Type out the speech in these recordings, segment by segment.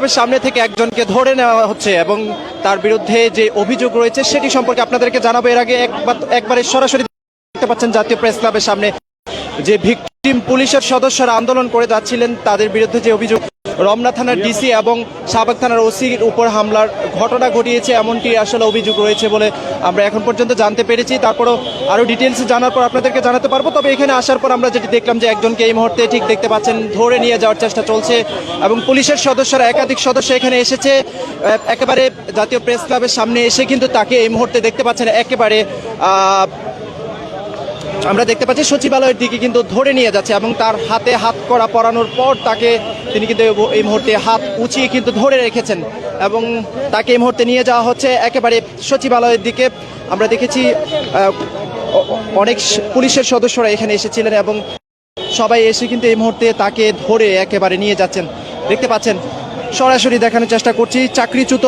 ক্লাবের সামনে থেকে একজনকে ধরে নেওয়া হচ্ছে এবং তার বিরুদ্ধে যে অভিযোগ রয়েছে সেটি সম্পর্কে আপনাদেরকে জানাব। এর আগে একবার, একবারে সরাসরি দেখতে পাচ্ছেন জাতীয় প্রেস ক্লাবের সামনে যে ভিকটিম পুলিশের সদস্যরা আন্দোলন করে যাচ্ছিলেন, তাদের বিরুদ্ধে যে অভিযোগ রমনা থানার ডিসি এবং সাবেক থানার ওসির উপর হামলার ঘটনা ঘটিয়েছে, এমনটি আসলে অভিযোগ রয়েছে বলে আমরা এখন পর্যন্ত জানতে পেরেছি। তারপরও আরও ডিটেলস জানার পর আপনাদেরকে জানাতে পারব। তবে এখানে আসার পর আমরা যেটি দেখলাম যে একজনকে এই মুহূর্তে ঠিক দেখতে পাচ্ছেন, ধরে নিয়ে যাওয়ার চেষ্টা চলছে এবং পুলিশের সদস্যরা, একাধিক সদস্য এখানে এসেছে। একেবারে জাতীয় প্রেস ক্লাবের সামনে এসে কিন্তু তাকে এই মুহূর্তে দেখতে পাচ্ছেন। একেবারে আমরা দেখতে পাচ্ছি সচিবালয়ের দিকে কিন্তু ধরে নিয়ে যাচ্ছে এবং তার হাতে হাত করা পরানোর পর তাকে তিনি কিন্তু এই মুহূর্তে হাত উঁচিয়ে কিন্তু ধরে রেখেছেন এবং তাকে এই মুহূর্তে নিয়ে যাওয়া হচ্ছে একেবারে সচিবালয়ের দিকে। আমরা দেখেছি অনেক পুলিশের সদস্যরা এখানে এসেছিলেন এবং সবাই এসে কিন্তু এই মুহূর্তে তাকে ধরে একেবারে নিয়ে যাচ্ছেন। দেখতে পাচ্ছেন, সরাসরি দেখানোর চেষ্টা করছি, চাকরিচ্যুত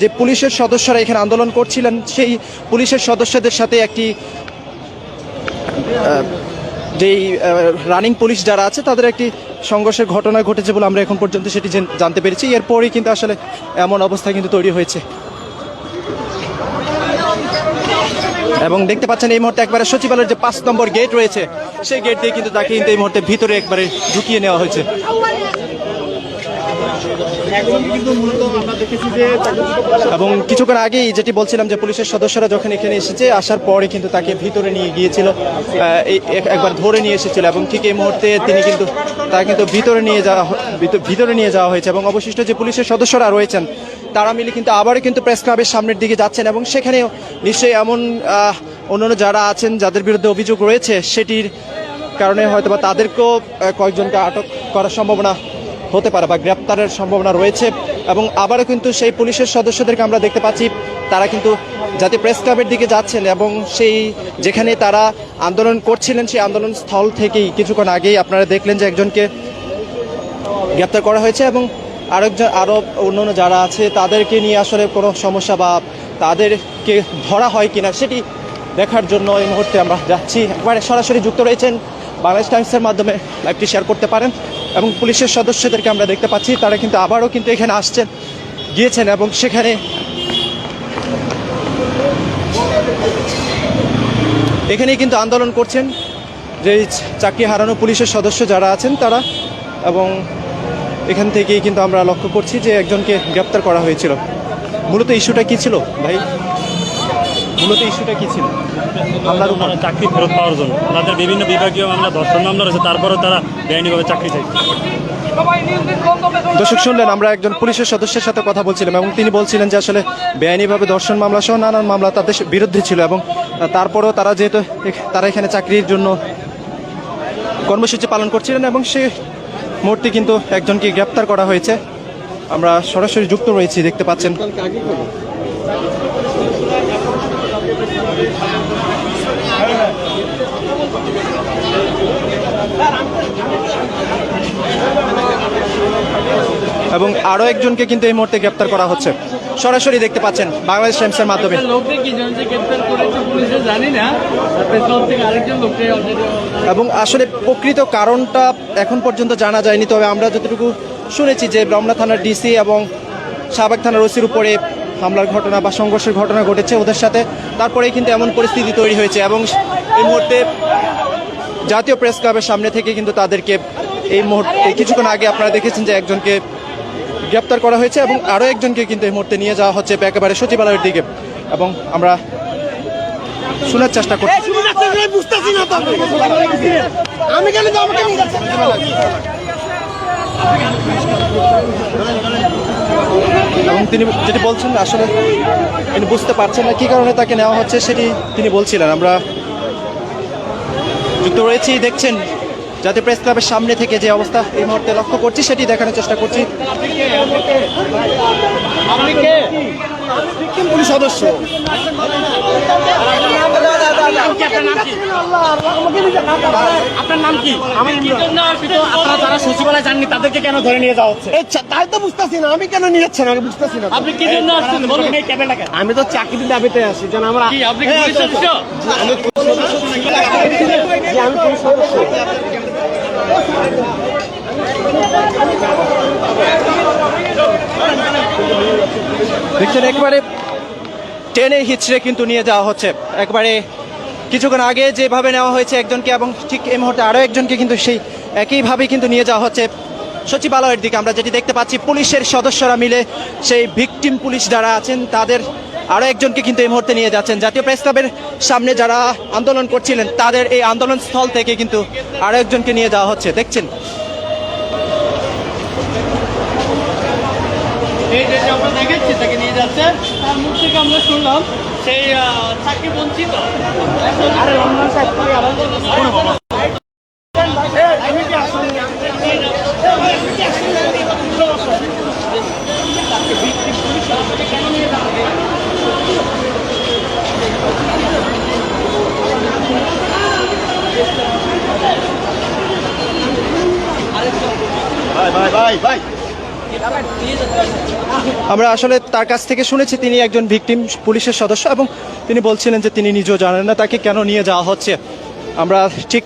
যে পুলিশের সদস্যরা এখানে আন্দোলন করছিলেন, সেই পুলিশের সদস্যদের সাথে একটি যেই রানিং পুলিশ যারা আছে, তাদের একটি সংঘর্ষের ঘটনা ঘটেছে বলে আমরা এখন পর্যন্ত সেটি জানতে পেরেছি। এরপরই কিন্তু আসলে এমন অবস্থা কিন্তু তৈরি হয়েছে। এবং দেখতে পাচ্ছেন, এই মুহূর্তে একবারে সচিবালয়ের যে পাঁচ নম্বর গেট রয়েছে, সেই গেট দিয়ে কিন্তু তাকে কিন্তু এই মুহূর্তে ভিতরে একবারে ঢুকিয়ে নেওয়া হয়েছে। এবং কিছুক্ষণ আগেই যেটি বলছিলাম যে পুলিশের সদস্যরা যখন এখানে এসেছে, আসার পরে কিন্তু তাকে ভিতরে নিয়ে গিয়েছিল একবার ধরে নিয়ে এসেছিল এবং ঠিক এই মুহূর্তে তিনি কিন্তু তাকে কিন্তু ভিতরে নিয়ে যাওয়া ভিতরে নিয়ে যাওয়া হয়েছে এবং অবশিষ্ট যে পুলিশের সদস্যরা রয়েছেন, তারা মিলে কিন্তু আবারও কিন্তু প্রেস ক্লাবের সামনের দিকে যাচ্ছেন এবং সেখানেও নিশ্চয়ই এমন অন্যান্য যারা আছেন যাদের বিরুদ্ধে অভিযোগ রয়েছে, সেটির কারণে হয়তো বা তাদেরকেও কয়েকজনকে আটক করার সম্ভাবনা হতে পারে বা গ্রেপ্তারের সম্ভাবনা রয়েছে এবং আবারও কিন্তু সেই পুলিশের সদস্যদেরকে আমরা দেখতে পাচ্ছি। তারা কিন্তু জাতীয় প্রেস ক্লাবের দিকে যাচ্ছেন এবং সেই যেখানে তারা আন্দোলন করছিলেন, সেই আন্দোলন স্থল থেকেই কিছুক্ষণ আগেই আপনারা দেখলেন যে একজনকে গ্রেপ্তার করা হয়েছে এবং আরেকজন আরও অন্যান্য যারা আছে, তাদেরকে নিয়ে আসলে কোনো সমস্যা বা তাদেরকে ধরা হয় কিনা সেটি দেখার জন্য এই মুহূর্তে আমরা যাচ্ছি। একবারে সরাসরি যুক্ত রয়েছেন বাংলাদেশ টাইমসের মাধ্যমে লাইভটি শেয়ার করতে পারেন এবং পুলিশের সদস্যদেরকে আমরা দেখতে পাচ্ছি, তারা কিন্তু আবারও কিন্তু এখানে আসছেন, গিয়েছেন এবং সেখানে এখানেই কিন্তু আন্দোলন করছেন, যে চাকরি হারানো পুলিশের সদস্য যারা আছেন তারা এবং এখান থেকেই কিন্তু আমরা লক্ষ্য করছি যে একজনকে গ্রেপ্তার করা হয়েছিল। মূলত ইস্যুটা কি ছিল? ভাই? মূলত ইস্যুটা কি ছিল? হামলার উপর। চাকরি ফেরত পাওয়ার জন্য। তাদের বিভিন্ন বিভাগীয় মামলা ধর্ষণ মামলা রয়েছে তারপরেও তারা বেআইনিভাবে চাকরি চাই দর্শক শুনলেন আমরা একজন পুলিশের সদস্যের সাথে কথা বলছিলাম এবং তিনি বলছিলেন যে আসলে বেআইনিভাবে ধর্ষণ মামলা সহ নানান মামলা তাদের বিরুদ্ধে ছিল এবং তারপরেও তারা যেহেতু তারা এখানে চাকরির জন্য কর্মসূচি পালন করছিলেন এবং সে মুহূর্তে কিন্তু একজনকে গ্রেপ্তার করা হয়েছে। আমরা সরাসরি যুক্ত রয়েছি দেখতে পাচ্ছেন। এবং আরও একজনকে কিন্তু এই মুহূর্তে গ্রেপ্তার করা হচ্ছে। সরাসরি দেখতে পাচ্ছেন বাংলাদেশ টাইমসের মাধ্যমে। লোককে already এবং আসলে প্রকৃত কারণটা এখন পর্যন্ত জানা যায়নি তবে আমরা যতটুকু শুনেছি যে রমনা থানার ডিসি এবং সাবেক থানার ওসির উপরে হামলার ঘটনা বা সংঘর্ষের ঘটনা ঘটেছে ওদের সাথে। তারপরেই কিন্তু এমন পরিস্থিতি তৈরি হয়েছে এবং এই মুহূর্তে জাতীয় প্রেস ক্লাবের সামনে থেকে কিন্তু তাদেরকে এই মুহূর্তে কিছুক্ষণ আগে আপনারা দেখেছেন যে একজনকে গ্রেপ্তার করা হয়েছে এবং আরও একজনকে কিন্তু এই মুহূর্তে নিয়ে যাওয়া হচ্ছে একেবারে সচিবালয়ের দিকে। এবং আমরা শোনার চেষ্টা করছি। আমি আমাকে এবং তিনি যেটি বলছেন, আসলে তিনি বুঝতে পারছেন না কী কারণে তাকে নেওয়া হচ্ছে, সেটি তিনি বলছিলেন। আমরা যুক্ত রয়েছি, দেখছেন যাতে প্রেস ক্লাবের সামনে থেকে যে অবস্থা এই মুহূর্তে লক্ষ্য করছি সেটি দেখানোর চেষ্টা করছি। পুলিশ সদস্য। আপনার নাম কি? আমি আপনারা যারা সচিবালয় যাননি তাদেরকে কেন ধরে নিয়ে যাওয়া হচ্ছে? আচ্ছা তাই তো বুঝতেছি না। আমি কেন নিয়ে যাচ্ছেন আমি বুঝতেছি না। আপনি কি জন্য আসছেন? বলুন এই ক্যাবেলটা আমি তো চাকরি দাবিতে আছি যেন আমরা আপনি কি আমি যে আমি পুলিশ সদস্য দেখছেন, একবারে টেনে হিচড়ে কিন্তু নিয়ে যাওয়া হচ্ছে। একবারে কিছুক্ষণ আগে যেভাবে নেওয়া হয়েছে একজনকে এবং ঠিক এই মুহূর্তে আরও একজনকে কিন্তু সেই একইভাবে কিন্তু নিয়ে যাওয়া হচ্ছে সচিবালয়ের দিকে। আমরা যেটি দেখতে পাচ্ছি, পুলিশের সদস্যরা মিলে সেই ভিকটিম পুলিশ যারা আছেন, তাদের আরও একজনকে কিন্তু এই মুহূর্তে নিয়ে যাচ্ছেন। জাতীয় প্রেস ক্লাবের সামনে যারা আন্দোলন করছিলেন, তাদের এই আন্দোলন স্থল থেকে কিন্তু আরও একজনকে নিয়ে যাওয়া হচ্ছে। দেখছেন এই যে আমরা দেখাচ্ছি, তাকে নিয়ে যাচ্ছে। তার মুখ থেকে আমরা শুনলাম, সেই চাকরি বঞ্চিত। আরে আমরা আসলে তার কাছ থেকে শুনেছি তিনি একজন ভিকটিম পুলিশের সদস্য এবং তিনি বলছিলেন যে তিনি নিজেও জানেন না তাকে কেন নিয়ে যাওয়া হচ্ছে। আমরা ঠিক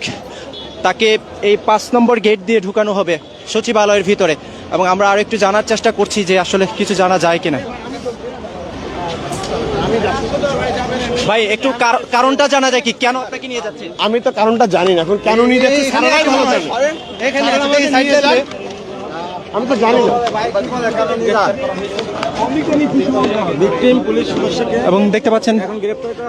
তাকে এই পাঁচ নম্বর গেট দিয়ে ঢুকানো হবে সচিবালয়ের ভিতরে এবং আমরা আরও একটু জানার চেষ্টা করছি যে আসলে কিছু জানা যায় কিনা। ভাই একটু কার- কারণটা জানা যায় কি? কেন আপনাকে নিয়ে যাচ্ছে আমি তো কারণটা জানি না এখন কেন নিয়ে যাচ্ছে আমি তো জানি না। এবং দেখতে পাচ্ছেন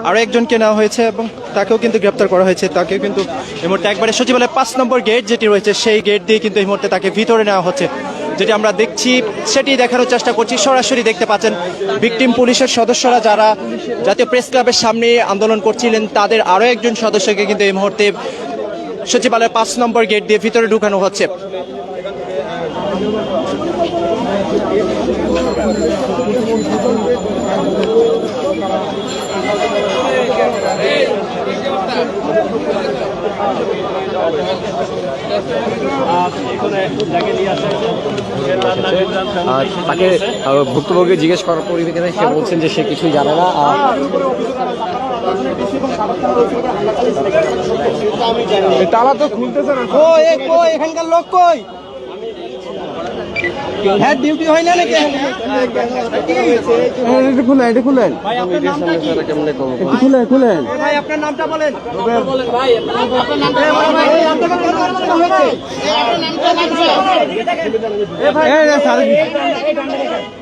আরও একজনকে নেওয়া হয়েছে এবং তাকেও কিন্তু গ্রেপ্তার করা হয়েছে। তাকেও কিন্তু এই মুহূর্তে একবারে সচিবালয়ের পাঁচ নম্বর গেট যেটি রয়েছে সেই গেট দিয়ে কিন্তু এই মুহূর্তে তাকে ভিতরে নেওয়া হচ্ছে। যেটি আমরা দেখছি সেটি দেখানোর চেষ্টা করছি। সরাসরি দেখতে পাচ্ছেন ভিকটিম পুলিশের সদস্যরা যারা জাতীয় প্রেস ক্লাবের সামনে আন্দোলন করছিলেন তাদের আরও একজন সদস্যকে কিন্তু এই মুহূর্তে সচিবালয়ের পাঁচ নম্বর গেট দিয়ে ভিতরে ঢুকানো হচ্ছে। তাকে ভুক্তভোগী জিজ্ঞেস করার পরিপ্রেক্ষিতে সে বলছেন যে সে কিছুই জানে না, আর তালা তো খুলতেছে না। এখানকার লোক কই? হ্যাঁ ডিউটি হয় না নাকি? এটা খুলেন এটা খুলেন। খুলেন খুলেন। ভাই আপনার নামটা বলেন। এই রে, স্যার। হ্যাঁ হ্যাঁ হ্যাঁ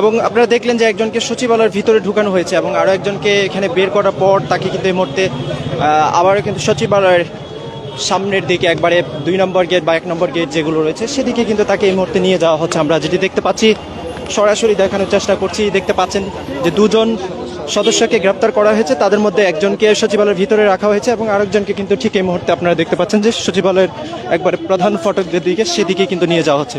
এবং আপনারা দেখলেন যে একজনকে সচিবালয়ের ভিতরে ঢুকানো হয়েছে এবং আরও একজনকে এখানে বের করার পর তাকে কিন্তু এই মুহূর্তে আবারও কিন্তু সচিবালয়ের সামনের দিকে একবারে দুই নম্বর গেট বা এক নম্বর গেট যেগুলো রয়েছে, সেদিকে কিন্তু তাকে এই মুহূর্তে নিয়ে যাওয়া হচ্ছে। আমরা যেটি দেখতে পাচ্ছি, সরাসরি দেখানোর চেষ্টা করছি, দেখতে পাচ্ছেন যে দুজন সদস্যকে গ্রেপ্তার করা হয়েছে, তাদের মধ্যে একজনকে সচিবালয়ের ভিতরে রাখা হয়েছে এবং আরেকজনকে কিন্তু ঠিক এই মুহূর্তে আপনারা দেখতে পাচ্ছেন যে সচিবালয়ের একবারে প্রধান ফটকের দিকে সেদিকে কিন্তু নিয়ে যাওয়া হচ্ছে।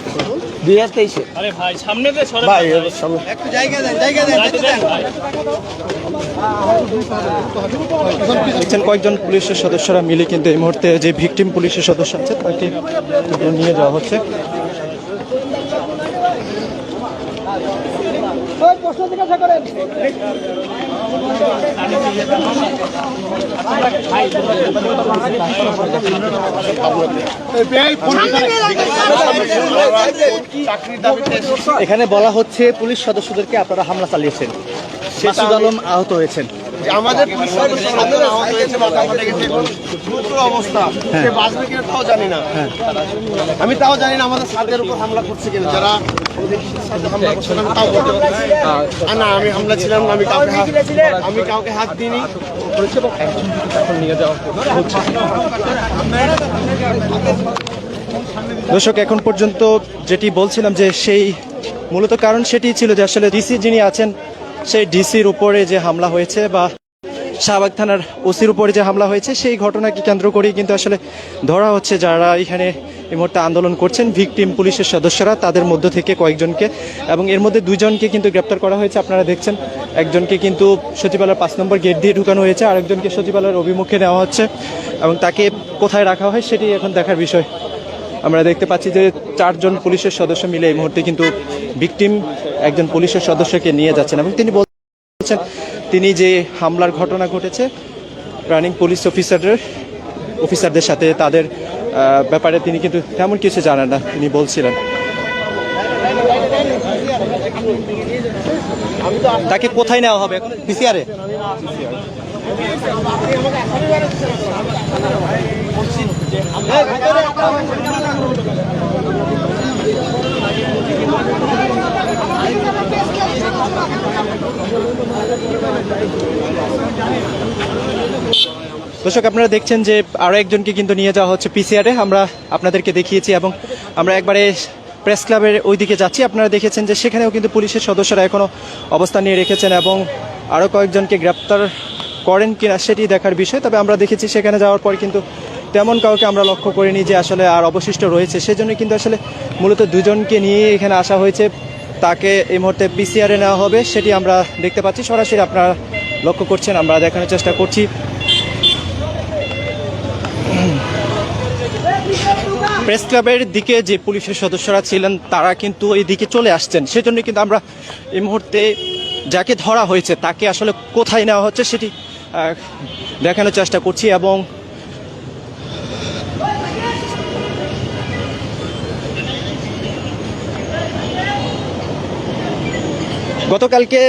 দুই হাজার তেইশে। আরে ভাই সামনে থেকে সরেন ভাই না এবার সামনে। যাইতে দেন দেখছেন কয়েকজন পুলিশের সদস্যরা মিলে কিন্তু এই মুহূর্তে যে ভিকটিম পুলিশের সদস্য আছে তাকে নিয়ে যাওয়া হচ্ছে। এখানে বলা হচ্ছে পুলিশ সদস্যদেরকে আপনারা হামলা চালিয়েছেন। মাসুদ আলম আহত হয়েছেন। আমাদের পুলিশ আহত হয়েছে মাথা ফাটে গেছে এখন গুরুতর অবস্থা সে বাঁচবে কিনা তাও জানি না। আমি তাও জানি না আমাদের সাদের উপর হামলা করছে কিনা। যারা হামলা করছে তাও বলতে না। আমি হামলা ছিলাম না আমি কাউকে হাত আমি কাউকে হাত দিইনি। দর্শক এখন পর্যন্ত যেটি বলছিলাম যে সেই মূলত কারণ সেটি ছিল যে আসলে ডিসি যিনি আছেন সেই ডিসির উপরে যে হামলা হয়েছে বা শাহবাগ থানার ওসির উপরে যে হামলা হয়েছে, সেই ঘটনাকে কেন্দ্র করেই কিন্তু আসলে ধরা হচ্ছে যারা এখানে এই মুহূর্তে আন্দোলন করছেন। ভিকটিম পুলিশের সদস্যরা তাদের মধ্য থেকে কয়েকজনকে এবং এর মধ্যে দুজনকে কিন্তু গ্রেপ্তার করা হয়েছে। আপনারা দেখছেন, একজনকে কিন্তু সচিবালয়ের পাঁচ নম্বর গেট দিয়ে ঢুকানো হয়েছে, আরেকজনকে সচিবালয়ের অভিমুখে নেওয়া হচ্ছে এবং তাকে কোথায় রাখা হয় সেটি এখন দেখার বিষয়। আমরা দেখতে পাচ্ছি যে চারজন পুলিশের সদস্য মিলে এই মুহূর্তে কিন্তু ভিকটিম একজন পুলিশের সদস্যকে নিয়ে যাচ্ছেন এবং তিনি বলছেন, তিনি যে হামলার ঘটনা ঘটেছে রানিং পুলিশ অফিসারের অফিসারদের সাথে তাদের ব্যাপারে তিনি কিন্তু তেমন কিছু জানেন না, তিনি বলছিলেন। তাকে কোথায় নেওয়া হবে এখন? পিসিআরে দর্শক, আপনারা দেখছেন যে আরও একজনকে কিন্তু নিয়ে যাওয়া হচ্ছে পিসিআরে আমরা আপনাদেরকে দেখিয়েছি এবং আমরা একবারে প্রেস ক্লাবের ওইদিকে যাচ্ছি। আপনারা দেখেছেন যে সেখানেও কিন্তু পুলিশের সদস্যরা এখনও অবস্থান নিয়ে রেখেছেন এবং আরও কয়েকজনকে গ্রেপ্তার করেন কিনা সেটি দেখার বিষয়। তবে আমরা দেখেছি সেখানে যাওয়ার পর কিন্তু তেমন কাউকে আমরা লক্ষ্য করিনি যে আসলে আর অবশিষ্ট রয়েছে। সেজন্য কিন্তু আসলে মূলত দুজনকে নিয়ে এখানে আসা হয়েছে। তাকে এই মুহূর্তে পিসিআরে নেওয়া হবে, সেটি আমরা দেখতে পাচ্ছি। সরাসরি আপনারা লক্ষ্য করছেন, আমরা দেখানোর চেষ্টা করছি। প্রেস ক্লাবের দিকে যে পুলিশের সদস্যরা ছিলেন, তারা কিন্তু এই দিকে চলে আসছেন। সেজন্য কিন্তু আমরা এই মুহূর্তে যাকে ধরা হয়েছে, তাকে আসলে কোথায় নেওয়া হচ্ছে, সেটি দেখানোর চেষ্টা করছি এবং গতকালকে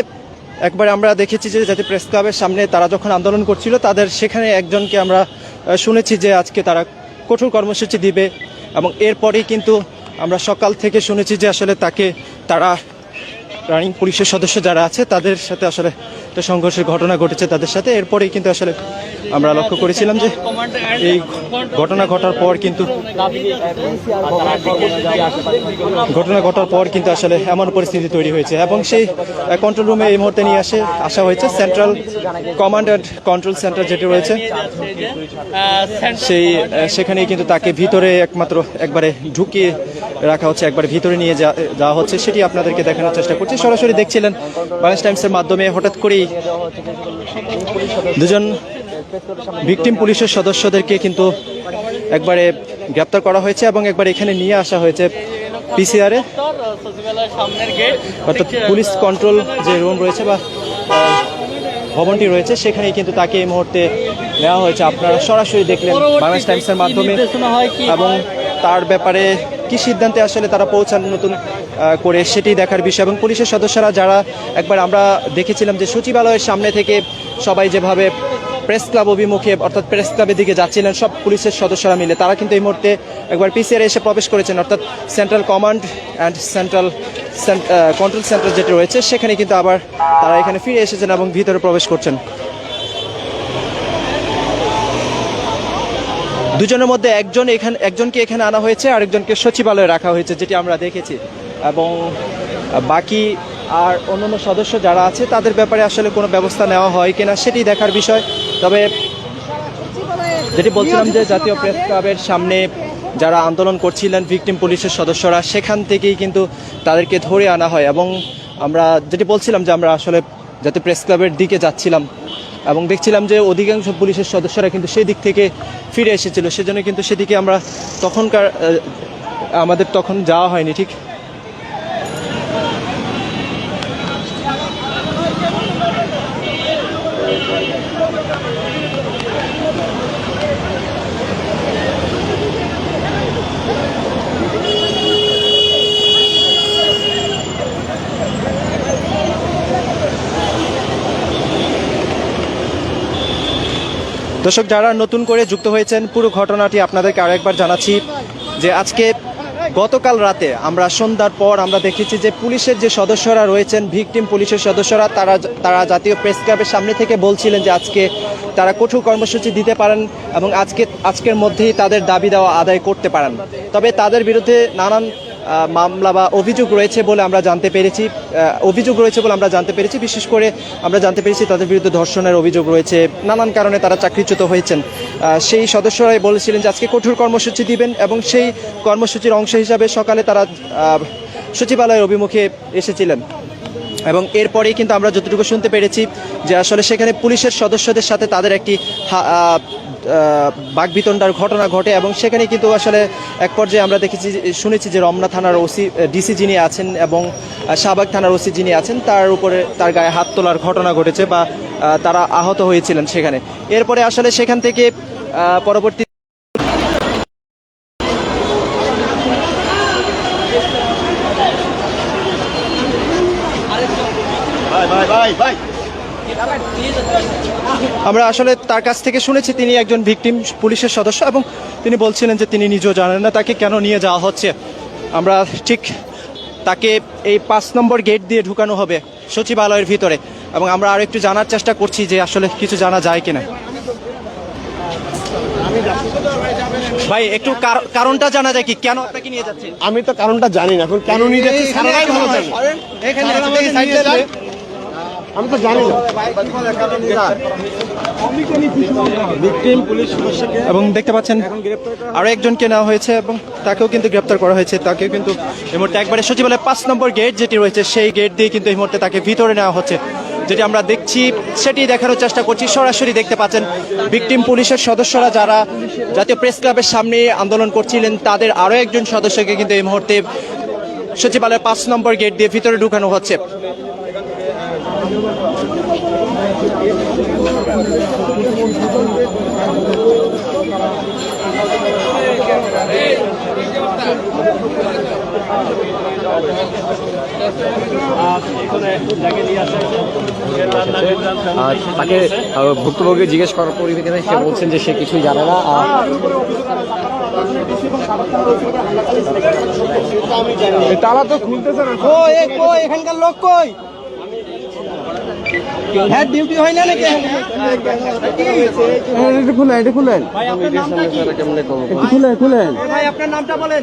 একবার আমরা দেখেছি যে জাতীয় প্রেস ক্লাবের সামনে তারা যখন আন্দোলন করছিল, তাদের সেখানে একজনকে আমরা শুনেছি যে আজকে তারা কঠোর কর্মসূচি দিবে এবং এরপরেই কিন্তু আমরা সকাল থেকে শুনেছি যে আসলে তাকে তারা রানিং পুলিশের সদস্য যারা আছে তাদের সাথে আসলে একটা সংঘর্ষের ঘটনা ঘটেছে তাদের সাথে। এরপরেই কিন্তু আসলে আমরা লক্ষ্য করেছিলাম যে এই ঘটনা ঘটার পর কিন্তু ঘটনা ঘটার পর কিন্তু আসলে এমন পরিস্থিতি তৈরি হয়েছে এবং সেই কন্ট্রোল রুমে এই মুহূর্তে নিয়ে আসে আসা হয়েছে central command and control centre যেটি রয়েছে। সেই সেখানেই কিন্তু তাকে ভিতরে একমাত্র একবারে ঢুকিয়ে রাখা হচ্ছে একবার ভিতরে নিয়ে যাওয়া হচ্ছে সেটি আপনাদেরকে দেখানোর চেষ্টা করছি। সরাসরি দেখছিলেন বাংলাদেশ টাইমসের মাধ্যমে হঠাৎ করেই দুজন ভিকটিম পুলিশের সদস্যদেরকে কিন্তু একবারে গ্রেপ্তার করা হয়েছে এবং একবার এখানে নিয়ে আসা হয়েছে পিসিআরে। অর্থাৎ পুলিশ কন্ট্রোল যে রুম রয়েছে বা ভবনটি রয়েছে সেখানেই কিন্তু তাকে এই মুহূর্তে নেওয়া হয়েছে। আপনারা সরাসরি দেখলেন বাংলাদেশ টাইমসের মাধ্যমে এবং তার ব্যাপারে কি সিদ্ধান্তে আসলে তারা পৌঁছান নতুন করে সেটি দেখার বিষয়। এবং পুলিশের সদস্যরা যারা, একবার আমরা দেখেছিলাম যে সচিবালয়ের সামনে থেকে সবাই যেভাবে প্রেস ক্লাব অভিমুখে, অর্থাৎ প্রেস ক্লাবের দিকে যাচ্ছিলেন, সব পুলিশের সদস্যরা মিলে, তারা কিন্তু এই মুহূর্তে একবার পিসিআর এসে প্রবেশ করেছেন। অর্থাৎ central command and central control centre যেটি রয়েছে, সেখানে কিন্তু আবার তারা এখানে ফিরে এসেছেন এবং ভিতরে প্রবেশ করছেন। দুজনের মধ্যে একজন এখানে একজনকে এখানে আনা হয়েছে, আরেকজনকে সচিবালয়ে রাখা হয়েছে, যেটি আমরা দেখেছি। এবং বাকি আর অন্যান্য সদস্য যারা আছে, তাদের ব্যাপারে আসলে কোনো ব্যবস্থা নেওয়া হয় কিনা সেটি দেখার বিষয়। তবে যেটি বলছিলাম যে জাতীয় প্রেস ক্লাবের সামনে যারা আন্দোলন করছিলেন ভিকটিম পুলিশের সদস্যরা, সেখান থেকেই কিন্তু তাদেরকে ধরে আনা হয়। এবং আমরা যেটি বলছিলাম যে আমরা আসলে জাতীয় প্রেস ক্লাবের দিকে যাচ্ছিলাম। এবং দেখছিলাম যে অধিকাংশ পুলিশের সদস্যরা কিন্তু সেই দিক থেকে ফিরে এসেছিল। সেজন্য কিন্তু সেদিকে আমরা তখনকার আমাদের তখন যাওয়া হয়নি, ঠিক? দর্শক, যারা নতুন করে যুক্ত হয়েছেন, পুরো ঘটনাটি আপনাদেরকে আরেকবার জানাচ্ছি যে আজকে গতকাল রাতে আমরা সন্ধ্যার পর আমরা দেখেছি যে পুলিশের যে সদস্যরা রয়েছেন ভিকটিম পুলিশের সদস্যরা, তারা তারা জাতীয় প্রেস ক্লাবের সামনে থেকে বলছিলেন যে আজকে তারা কঠোর কর্মসূচি দিতে পারেন এবং আজকে, আজকের মধ্যেই তাদের দাবি দেওয়া আদায় করতে পারেন। তবে তাদের বিরুদ্ধে নানান মামলা বা অভিযোগ রয়েছে বলে আমরা জানতে পেরেছি। অভিযোগ রয়েছে বলে আমরা জানতে পেরেছি। বিশেষ করে আমরা জানতে পেরেছি তাদের বিরুদ্ধে ধর্ষণের অভিযোগ রয়েছে। নানান কারণে তারা চাকরিচ্যুত হয়েছেন। সেই সদস্যরাই বলেছিলেন যে আজকে কঠোর কর্মসূচি দিবেন এবং সেই কর্মসূচির অংশ হিসাবে সকালে তারা সচিবালয়ের অভিমুখে এসেছিলেন। এবং এরপরেই কিন্তু আমরা যতটুকু শুনতে পেরেছি যে আসলে সেখানে পুলিশের সদস্যদের সাথে তাদের একটি আহ, ঘটনা ঘটে এবং সেখানে কিন্তু আসলে এক পর্যায়ে আমরা দেখেছি শুনেছি যে রমনা থানার ওসি ডিসি যিনি আছেন এবং শাহবাগ থানার ওসি যিনি আছেন তার উপরে তার গায়ে হাত তোলার ঘটনা ঘটেছে বা তারা আহত হয়েছিলেন সেখানে। এরপরে আসলে সেখান থেকে পরবর্তী ভাই ভাই ভাই ভাই আমরা আসলে তার কাছ থেকে শুনেছি তিনি একজন ভিকটিম পুলিশের সদস্য এবং তিনি বলছিলেন যে তিনি নিজেও জানেন না তাকে কেন নিয়ে যাওয়া হচ্ছে। আমরা ঠিক তাকে এই পাঁচ নম্বর গেট দিয়ে ঢুকানো হবে সচিবালয়ের ভিতরে এবং আমরা আরও একটু জানার চেষ্টা করছি যে আসলে কিছু জানা যায় কিনা। ভাই একটু কারণটা জানা যায় কি? কেন আপনাকে নিয়ে যাচ্ছে আমি তো কারণটা জানি না এখন কেন নিয়ে যাচ্ছি আমি তো জানি না। এবং দেখতে পাচ্ছেন আরও একজনকে নেওয়া হয়েছে এবং তাকেও কিন্তু গ্রেপ্তার করা হয়েছে। তাকেও কিন্তু এই মুহূর্তে একবারে সচিবালয় পাঁচ নম্বর গেট যেটি রয়েছে সেই গেট দিয়ে কিন্তু এই মুহূর্তে তাকে ভিতরে নেওয়া হচ্ছে। যেটি আমরা দেখছি সেটি দেখানোর চেষ্টা করছি। সরাসরি দেখতে পাচ্ছেন ভিকটিম পুলিশের সদস্যরা যারা জাতীয় প্রেস ক্লাবের সামনে আন্দোলন করছিলেন তাদের আরও একজন সদস্যকে কিন্তু এই মুহূর্তে সচিবালয়ের পাঁচ নম্বর গেট দিয়ে ভিতরে ঢুকানো হচ্ছে। তাকে ভুক্তভোগী জিজ্ঞেস করার পরিপ্রেক্ষিতে সে বলছেন যে সে কিছুই জানে না, আর তারা তো খুলতেছে না। এখানকার লোক কই? হ্যাঁ ডিউটি হয় না নাকি? এটা খুলেন এটা খুলেন। খুলেন খুলেন। ভাই আপনার নামটা বলেন।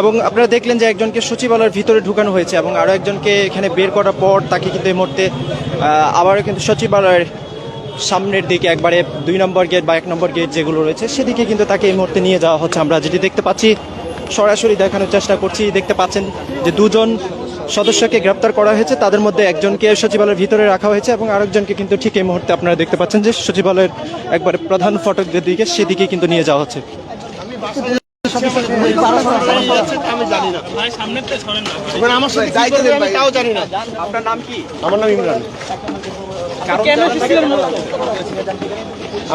এবং আপনারা দেখলেন যে একজনকে সচিবালয়ের ভিতরে ঢুকানো হয়েছে এবং আরও একজনকে এখানে বের করার পর তাকে কিন্তু এই মুহূর্তে আবারও কিন্তু সচিবালয়ের সামনের দিকে একবারে দুই নম্বর গেট বা এক নম্বর গেট যেগুলো রয়েছে, সেদিকে কিন্তু তাকে এই মুহূর্তে নিয়ে যাওয়া হচ্ছে। আমরা যেটি দেখতে পাচ্ছি, সরাসরি দেখানোর চেষ্টা করছি, দেখতে পাচ্ছেন যে দুজন সদস্যকে গ্রেপ্তার করা হয়েছে। তাদের মধ্যে একজনকে সচিবালয়ের ভিতরে রাখা হয়েছে এবং আরেকজনকে কিন্তু ঠিক এই মুহূর্তে আপনারা দেখতে পাচ্ছেন যে সচিবালয়ের একবারে প্রধান ফটক যেদিকে সেদিকে কিন্তু নিয়ে যাওয়া হচ্ছে। আমার সাথে তাও জানি না। আপনার নাম কি? আমার নাম ইমরান।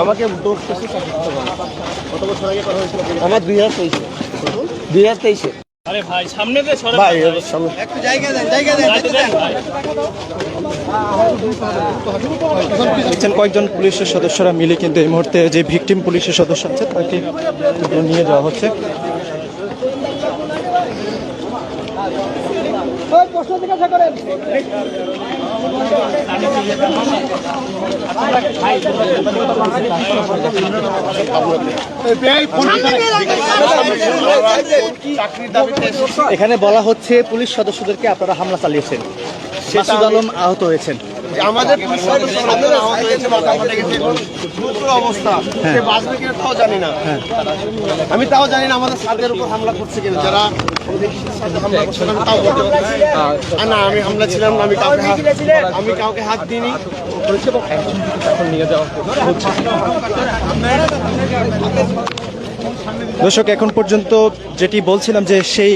আমাকে দোষ করছে কত বছর আগে করা হয়েছিল? আমার দুই হাজার তেইশে। দুই হাজার তেইশে? আরে ভাই সামনে দিয়ে সরে ভাই এর সামনে। দেখছেন কয়েকজন পুলিশের সদস্যরা মিলে কিন্তু এই মুহূর্তে যে ভিকটিম পুলিশের সদস্য আছে তাকে নিয়ে যাওয়া হচ্ছে। চাকরির করেন। এখানে বলা হচ্ছে পুলিশ সদস্যদেরকে আপনারা হামলা চালিয়েছেন। মাসুদ আলম আহত হয়েছেন। আমাদের পুলিশ সদস্যরা আহত হয়েছে মাথা ফাটে গেছে। গুরুতর অবস্থা। সে বাঁচবে কিনা তাও জানি না। আমি তাও জানি না আমাদের সাদের উপর হামলা করছে কিনা। যারা হামলা করছে আমি তাও বলতে না। আমি হামলা ছিলাম না আমি কাউকে হাত আমি কাউকে হাত দিইনি। দর্শক এখন পর্যন্ত যেটি বলছিলাম যে সেই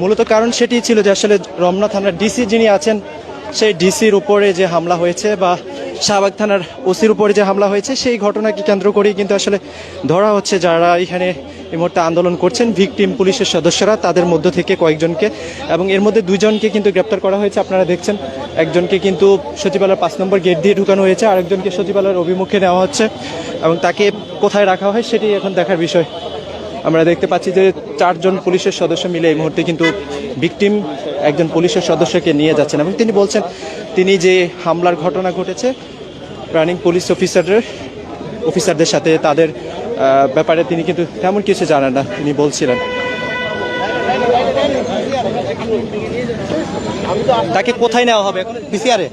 মূলত কারণ সেটি ছিল যে আসলে রমনা থানার ডিসি যিনি আছেন সেই ডিসির উপরে যে হামলা হয়েছে বা শাহবাগ থানার ওসির উপরে যে হামলা হয়েছে, সেই ঘটনাকে কেন্দ্র করেই কিন্তু আসলে ধরা হচ্ছে যারা এখানে এই মুহূর্তে আন্দোলন করছেন। ভিকটিম পুলিশের সদস্যরা তাদের মধ্য থেকে কয়েকজনকে এবং এর মধ্যে দুজনকে কিন্তু গ্রেপ্তার করা হয়েছে। আপনারা দেখছেন, একজনকে কিন্তু সচিবালয়ের পাঁচ নম্বর গেট দিয়ে ঢুকানো হয়েছে, আরেকজনকে সচিবালয়ের অভিমুখে নেওয়া হচ্ছে এবং তাকে কোথায় রাখা হয় সেটি এখন দেখার বিষয়। আমরা দেখতে পাচ্ছি যে চারজন পুলিশের সদস্য মিলে এই মুহূর্তে কিন্তু ভিকটিম একজন পুলিশের সদস্যকে নিয়ে যাচ্ছেন এবং তিনি বলছেন, তিনি যে হামলার ঘটনা ঘটেছে রানিং পুলিশ অফিসারের অফিসারদের সাথে তাদের ব্যাপারে তিনি কিন্তু তেমন কিছু জানেন না, তিনি বলছিলেন। তাকে কোথায় নেওয়া হবে এখন? পিসিআরে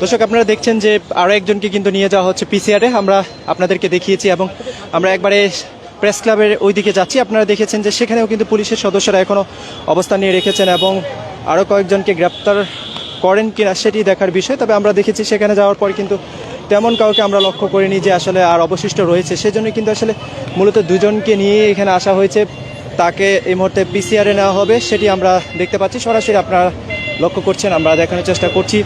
দর্শক, আপনারা দেখছেন যে আরও একজনকে কিন্তু নিয়ে যাওয়া হচ্ছে পিসিআরে আমরা আপনাদেরকে দেখিয়েছি এবং আমরা একবারে প্রেস ক্লাবের ওই দিকে যাচ্ছি। আপনারা দেখেছেন যে সেখানেও কিন্তু পুলিশের সদস্যরা এখনও অবস্থান নিয়ে রেখেছেন এবং আরও কয়েকজনকে গ্রেপ্তার করেন কিনা সেটি দেখার বিষয়। তবে আমরা দেখেছি সেখানে যাওয়ার পর কিন্তু তেমন কাউকে আমরা লক্ষ্য করিনি যে আসলে আর অবশিষ্ট রয়েছে। সেজন্য কিন্তু আসলে মূলত দুজনকে নিয়ে এখানে আসা হয়েছে। তাকে এই মুহূর্তে পিসিআরে নেওয়া হবে, সেটি আমরা দেখতে পাচ্ছি। সরাসরি আপনারা লক্ষ্য করছেন, আমরা দেখানোর চেষ্টা করছি।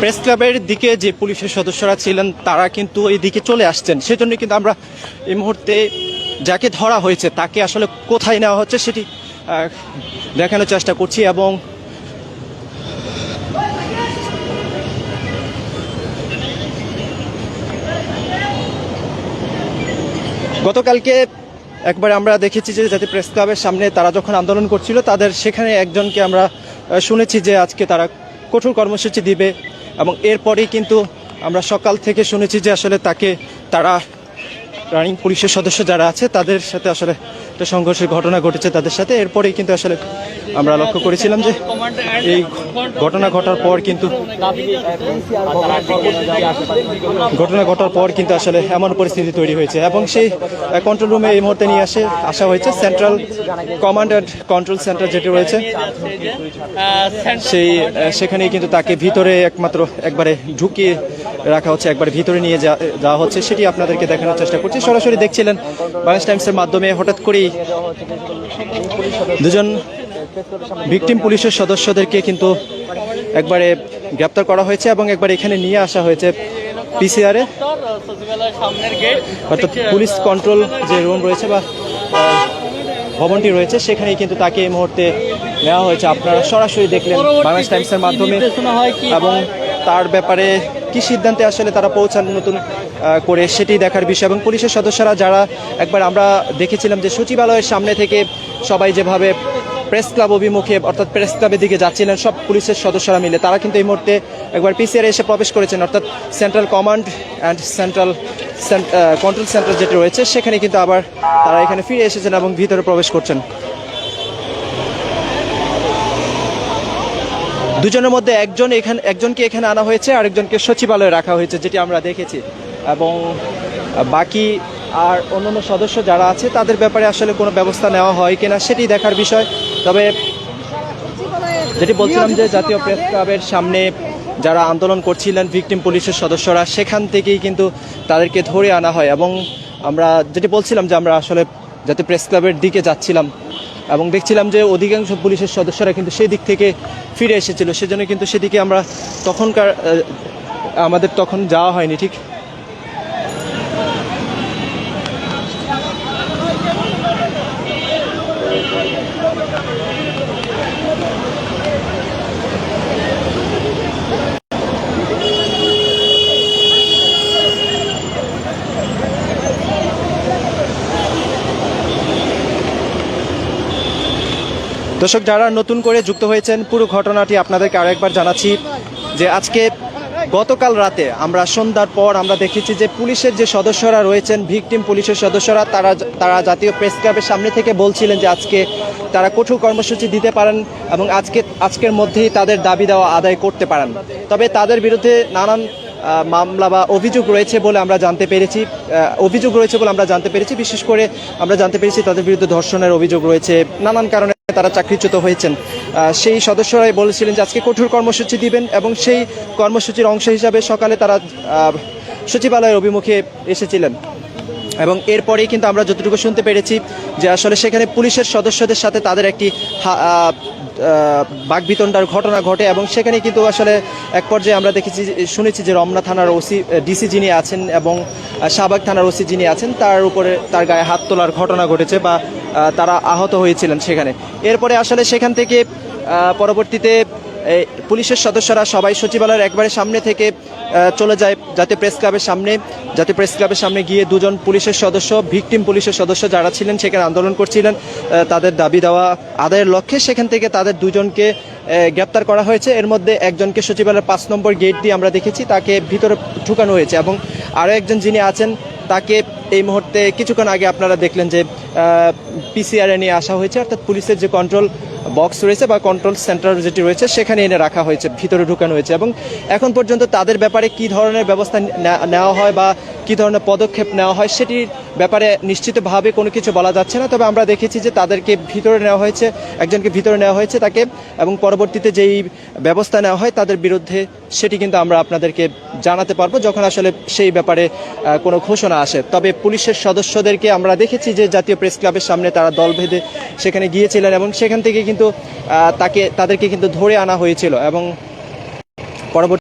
প্রেস ক্লাবের দিকে যে পুলিশের সদস্যরা ছিলেন, তারা কিন্তু এই দিকে চলে আসছেন। সেজন্য কিন্তু আমরা এই মুহূর্তে যাকে ধরা হয়েছে, তাকে আসলে কোথায় নেওয়া হচ্ছে সেটি দেখানোর চেষ্টা করছি এবং গতকালকে একবার আমরা দেখেছি যে যাতে প্রেস ক্লাবের সামনে তারা যখন আন্দোলন করছিল, তাদের সেখানে একজনকে আমরা শুনেছি যে আজকে তারা কঠোর কর্মসূচি দিবে এবং এরপরেই কিন্তু আমরা সকাল থেকে শুনেছি যে আসলে তাকে তারা রানিং পুলিশের সদস্য যারা আছে, তাদের সাথে আসলে একটা সংঘর্ষের ঘটনা ঘটেছে তাদের সাথে। এরপরেই কিন্তু আসলে আমরা লক্ষ্য করেছিলাম যে এই ঘটনা ঘটার পর কিন্তু ঘটনা ঘটার পর কিন্তু আসলে এমন পরিস্থিতি তৈরি হয়েছে এবং সেই কন্ট্রোল রুমে এই মুহূর্তে নিয়ে আসে, আসা হয়েছে central command and control centre যেটি রয়েছে। সেই সেখানেই কিন্তু তাকে ভিতরে একমাত্র একবারে ঢুকিয়ে রাখা হচ্ছে একবার ভিতরে নিয়ে যাওয়া হচ্ছে সেটি আপনাদেরকে দেখানোর চেষ্টা করছি। সরাসরি দেখছিলেন বাংলাদেশ টাইমসের মাধ্যমে হঠাৎ করেই দুজন ভিকটিম পুলিশের সদস্যদেরকে কিন্তু একবারে গ্রেপ্তার করা হয়েছে এবং একবার এখানে নিয়ে আসা হয়েছে পিসিআরে অর্থাৎ পুলিশ কন্ট্রোল যে রুম রয়েছে বা ভবনটি রয়েছে সেখানেই কিন্তু তাকে এই মুহূর্তে নেওয়া হয়েছে। আপনারা সরাসরি দেখলেন বাংলাদেশ টাইমসের মাধ্যমে এবং তার ব্যাপারে কি সিদ্ধান্তে আসলে তারা পৌঁছান নতুন করে সেটি দেখার বিষয়। এবং পুলিশের সদস্যরা যারা একবার আমরা দেখেছিলাম যে সচিবালয়ের সামনে থেকে সবাই যেভাবে প্রেস ক্লাব অভিমুখে, অর্থাৎ প্রেস ক্লাবের দিকে যাচ্ছিলেন, সব পুলিশের সদস্যরা মিলে, তারা কিন্তু এই মুহূর্তে একবার পিসিআর এসে প্রবেশ করেছেন। অর্থাৎ central command and central control centre যেটি রয়েছে, সেখানে কিন্তু আবার তারা এখানে ফিরে এসেছেন এবং ভিতরে প্রবেশ করছেন। দুজনের মধ্যে একজন এখানে একজনকে এখানে আনা হয়েছে, আরেকজনকে সচিবালয়ে রাখা হয়েছে, যেটি আমরা দেখেছি। এবং বাকি আর অন্যান্য সদস্য যারা আছে, তাদের ব্যাপারে আসলে কোনো ব্যবস্থা নেওয়া হয় কিনা সেটি দেখার বিষয়। তবে যেটি বলছিলাম যে জাতীয় প্রেস ক্লাবের সামনে যারা আন্দোলন করছিলেন ভিকটিম পুলিশের সদস্যরা, সেখান থেকেই কিন্তু তাদেরকে ধরে আনা হয়। এবং আমরা যেটি বলছিলাম যে আমরা আসলে জাতীয় প্রেস ক্লাবের দিকে যাচ্ছিলাম। এবং দেখছিলাম যে অধিকাংশ পুলিশের সদস্যরা কিন্তু সেই দিক থেকে ফিরে এসেছিল। সেজন্য কিন্তু সেদিকে আমরা তখনকার আমাদের তখন যাওয়া হয়নি, ঠিক? দর্শক, যারা নতুন করে যুক্ত হয়েছেন, পুরো ঘটনাটি আপনাদেরকে আরেকবার জানাচ্ছি যে আজকে গতকাল রাতে আমরা সন্ধ্যার পর আমরা দেখেছি যে পুলিশের যে সদস্যরা রয়েছেন, ভিকটিম পুলিশের সদস্যরা, তারা তারা জাতীয় প্রেস ক্লাবের সামনে থেকে বলছিলেন যে আজকে তারা কঠোর কর্মসূচি দিতে পারেন এবং আজকে, আজকের মধ্যেই তাদের দাবি দেওয়া আদায় করতে পারেন। তবে তাদের বিরুদ্ধে নানান মামলা বা অভিযোগ রয়েছে বলে আমরা জানতে পেরেছি অভিযোগ রয়েছে বলে আমরা জানতে পেরেছি। বিশেষ করে আমরা জানতে পেরেছি তাদের বিরুদ্ধে ধর্ষণের অভিযোগ রয়েছে, নানান কারণে তারা চাকরিচ্যুত হয়েছেন। সেই সদস্যরাই বলেছিলেন যে আজকে কঠোর কর্মসূচি দিবেন এবং সেই কর্মসূচির অংশ হিসাবে সকালে তারা সচিবালয়ের অভিমুখে এসেছিলেন। এবং এরপরেই কিন্তু আমরা যতটুকু শুনতে পেরেছি যে আসলে সেখানে পুলিশের সদস্যদের সাথে তাদের একটি আহ, ঘটনা ঘটে এবং সেখানে কিন্তু আসলে এক পর্যায়ে আমরা দেখেছি শুনেছি যে রমনা থানার ওসি ডিসি যিনি আছেন এবং শাহবাগ থানার ওসি যিনি আছেন তার উপরে তার গায়ে হাত তোলার ঘটনা ঘটেছে বা তারা আহত হয়েছিলেন সেখানে। এরপরে আসলে সেখান থেকে পরবর্তীতে পুলিশের সদস্যরা সবাই সচিবালয়ের একবারে সামনে থেকে চলে যায় জাতীয় প্রেস ক্লাবের সামনে। জাতীয় প্রেস ক্লাবের সামনে গিয়ে দুজন পুলিশের সদস্য, ভিকটিম পুলিশের সদস্য যারা ছিলেন সেখানে আন্দোলন করছিলেন। তাদের দাবি দেওয়া, আদায়ের লক্ষ্যে সেখান থেকে তাদের দুজনকে গ্রেপ্তার করা হয়েছে। এর মধ্যে একজনকে সচিবালয়ের পাঁচ নম্বর গেট দিয়ে আমরা দেখেছি, তাকে ভিতরে ঢুকানো হয়েছে এবং আরও একজন যিনি আছেন, তাকে এই মুহূর্তে কিছুক্ষণ আগে আপনারা দেখলেন যে পিসিআরে নিয়ে আসা হয়েছে। অর্থাৎ পুলিশের যে কন্ট্রোল বক্স রয়েছে বা কন্ট্রোল সেন্টার যেটি রয়েছে, সেখানে এনে রাখা হয়েছে, ভিতরে ঢুকানো হয়েছে এবং এখন পর্যন্ত তাদের ব্যাপারে কি ধরনের ব্যবস্থা নেওয়া হয় বা কি ধরনের পদক্ষেপ নেওয়া হয় সেটির ব্যাপারে নিশ্চিতভাবে কোনো কিছু বলা যাচ্ছে না। তবে আমরা দেখেছি যে তাদেরকে ভিতরে নেওয়া হয়েছে, একজনকে ভিতরে নেওয়া হয়েছে তাকে এবং পরবর্তীতে যেই ব্যবস্থা নেওয়া হয় তাদের বিরুদ্ধে সেটি কিন্তু আমরা আপনাদেরকে জানাতে পারব যখন আসলে সেই ব্যাপারে কোনো ঘোষণা আসে। তবে পুলিশের সদস্যদেরকে আমরা দেখেছি যে জাতীয় প্রেস ক্লাবের সামনে তারা দল ভেদে সেখানে গিয়েছিলেন এবং সেখান থেকে কিন্তু তাকে, তাদেরকে কিন্তু ধরে আনা হয়েছিল এবং পরবর্তী